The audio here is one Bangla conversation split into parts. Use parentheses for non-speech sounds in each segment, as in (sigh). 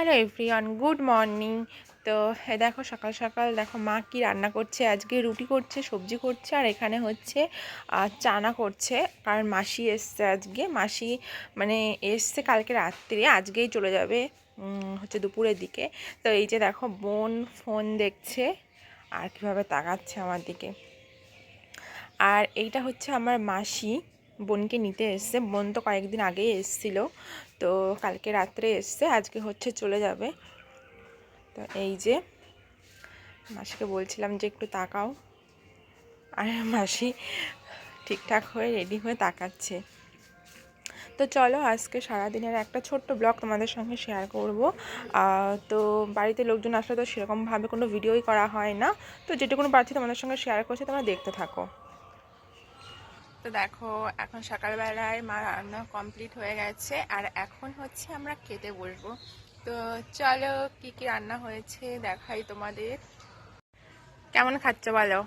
হ্যালো এভরিওয়ান গুড মর্নিং তো দেখো, সকাল সকাল দেখো, মা কি রান্না করছে? আজকে রুটি করছে, সবজি করছে, আর এখানে হচ্ছে চানা করছে। কারণ মাসি এসছে আজকে। মাসি মানে এসছে কালকে রাত্রে, আজকেই চলে যাবে হচ্ছে দুপুরের দিকে। তো এই যে দেখো, বোন ফোন দেখছে, আর কীভাবে তাকাচ্ছে আমার দিকে। আর এইটা হচ্ছে আমার মাসি। বোনকে নিতে এসছে। বোন তো কয়েকদিন আগেই এসছিল, তো কালকে রাত্রে এসছে, আজকে হচ্ছে চলে যাবে। তো এই যে, মাসিকে বলছিলাম যে একটু তাকাও। আর মাসি ঠিকঠাক হয়ে রেডি হয়ে তাকাচ্ছে। তো চলো, আজকে সারাদিনের একটা ছোট্ট ব্লগ তোমাদের সঙ্গে শেয়ার করব। তো বাড়িতে লোকজন আসলে তো সেরকমভাবে কোনো ভিডিওই করা হয় না। তো যেটুকুনো পারছি তোমাদের সঙ্গে শেয়ার করছি, তোমরা দেখতে থাকো। তো দেখো এখন সকালবেলায় মা রান্না কমপ্লিট হয়ে গেছে আর এখন হচ্ছে আমরা খেতে বসবো। তো চলো কি কি রান্না হয়েছে দেখাই তোমাদের। কেমন খাচ্ছ বলো?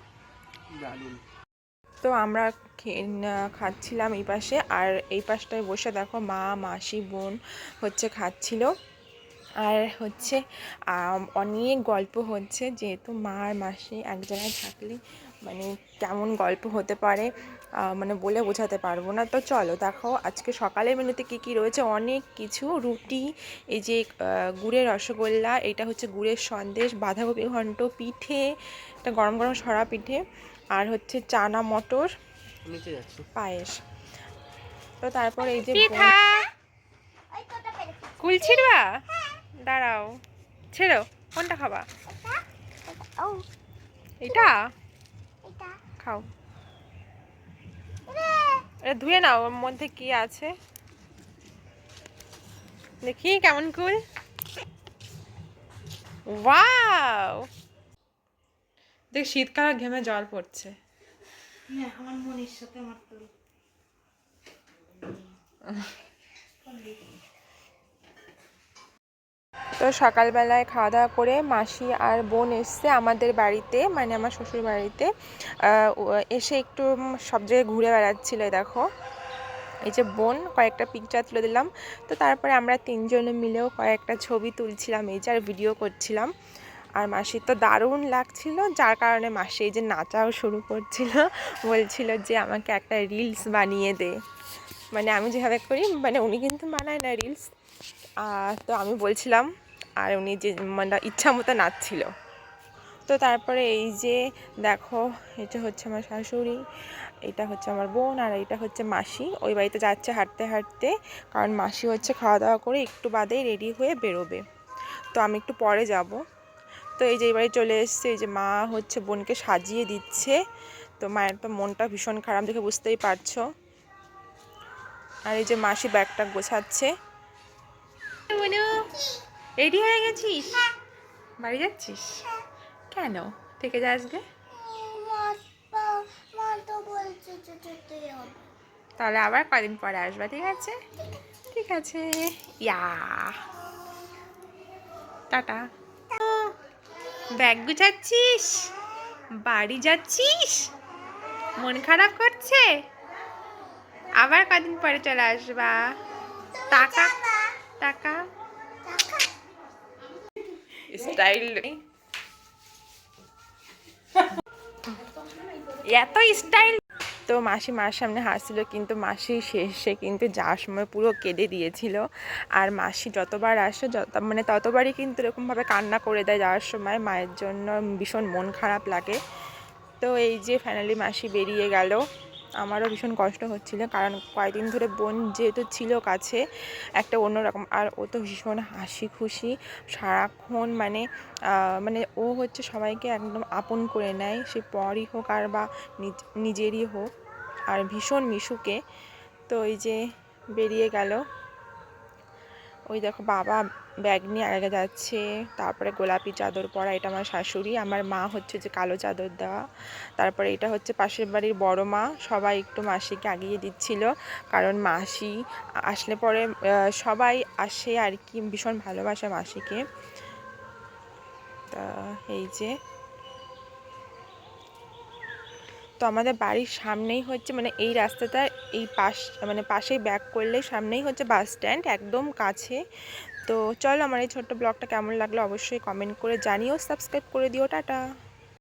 তো আমরা খাচ্ছিলাম এই পাশে আর এই পাশটায় বসে দেখো মা মাসি বোন হচ্ছে খাচ্ছিল। আর হচ্ছে অনেক গল্প হচ্ছে যেহেতু মা আর মাসি এক জায়গায় থাকলে মানে কেমন গল্প হতে পারে মানে বলে বোঝাতে পারব না। তো চলো দেখো আজকে সকালের মেনুতে কী কী রয়েছে? অনেক কিছু। রুটি এই যে গুড়ের রসগোল্লা এটা হচ্ছে গুড়ের সন্দেশ বাঁধাকপি ঘন্ট পিঠে এটা গরম গরম সরা পিঠে আর হচ্ছে চানা মটর পায়েস। তো তারপর এই যে কুল ছিড়বা দাঁড়াও ছেড়ো কোনটা খাবা? এটা? খাও। এটা ধুয়ে নাও ওর মধ্যে কি আছে? দেখি কেমন কুল ওয়াও! দেখ শীতকাল ঘেমে জল পড়ছে। হ্যাঁ আমার মনের সাথে আমার (laughs) তো সকালবেলায় খাওয়া দাওয়া করে মাসি আর বোন এসছে আমাদের বাড়িতে মানে আমার শ্বশুর বাড়িতে। এসে একটু সব জায়গায় ঘুরে বেড়াচ্ছিল দেখো। এই যে বোন, কয়েকটা পিকচার তুলে দিলাম। তো তারপরে আমরা তিনজনে মিলেও কয়েকটা ছবি তুলছিলাম, এই যে আর ভিডিও করছিলাম। আর মাসির তো দারুণ লাগছিল, যার কারণে মাসি এই যে নাচাও শুরু করছিল। বলছিল যে আমাকে একটা রিলস বানিয়ে দে। মানে আমি যেভাবে করি মানে উনি কিন্তু বানায় না রিলস তো আমি বলছিলাম আর উনি যে মানে ইচ্ছা মতো নাচছিল। তো তারপরে এই যে দেখো, এটা হচ্ছে আমার শাশুড়ি, এটা হচ্ছে আমার বোন, আর এটা হচ্ছে মাসি। ওই বাড়িতে যাচ্ছে হাঁটতে হাঁটতে, কারণ মাসি হচ্ছে খাওয়া দাওয়া করে একটু বাদেই রেডি হয়ে বেরোবে। তো আমি একটু পরে যাব। তো এই যে এই বাড়ি চলে এসছে, এই যে মা হচ্ছে বোনকে সাজিয়ে দিচ্ছে। তো মায়ের তো মনটা ভীষণ খারাপ দেখে বুঝতেই পারছ। আর এই যে মাসি ব্যাগটা গোছাচ্ছে। রেডি হয়ে গেছিস? বাড়ি যাচ্ছিস? কেন? থেকে যা হবে তাহলে আবার কদিন পরে আসবা, ঠিক আছে? ঠিক আছে। ইয়া। টাটা। ব্যাগ গুছাচ্ছিস? বাড়ি যাচ্ছিস? মন খারাপ করছে? আবার কদিন পরে চলে আসবা। টাকা টাকা স্টাইল। এত স্টাইল। তো মাসি মার সামনে হাসছিল, কিন্তু মাসি শেষে কিন্তু যাওয়ার সময় পুরো কেঁদে দিয়েছিল। আর মাসি যতবার আসে, যত মানে ততবারই কিন্তু এরকমভাবে কান্না করে দেয় যাওয়ার সময়। মায়ের জন্য ভীষণ মন খারাপ লাগে। তো এই যে ফাইনালি মাসি বেরিয়ে গেল। আমারও ভীষণ কষ্ট হচ্ছিল, কারণ কয়েকদিন ধরে বোন যেহেতু ছিল কাছে, একটা অন্যরকম, আর ও তো ভীষণ হাসি খুশি, সারাক্ষণ মানে মানে ও হচ্ছে সবাইকে একদম আপন করে নেয়, সে পরই হোক আর বা নিজ- নিজেরই হোক, আর ভীষণ মিশুকে, তো এই যে বেরিয়ে গেল। ওই দেখো বাবা ব্যাগ নিয়ে আগে যাচ্ছে, তারপরে গোলাপি চাদর পরা, এটা আমার শাশুড়ি, আমার মা হচ্ছে যে কালো চাদর দেওয়া। তারপরে এটা হচ্ছে পাশের বাড়ির বড় মা, সবাই একটু মাসিকে আগিয়ে দিচ্ছিল, কারণ মাসি আসলে পরে সবাই আসে আর কি, ভীষণ ভালোবাসে মাসিকে। তা এই যে তো আমাদের বাড়ির সামনেই হচ্ছে মানে এই রাস্তাটা এই পাশ মানে পাশেই ব্যাক করলেই সামনেই হচ্ছে বাস স্ট্যান্ড একদম কাছে। তো চলো আমার এই ছোট্ট ব্লগটা কেমন লাগল অবশ্যই কমেন্ট করে জানিও। সাবস্ক্রাইব করে দিও। টাটা।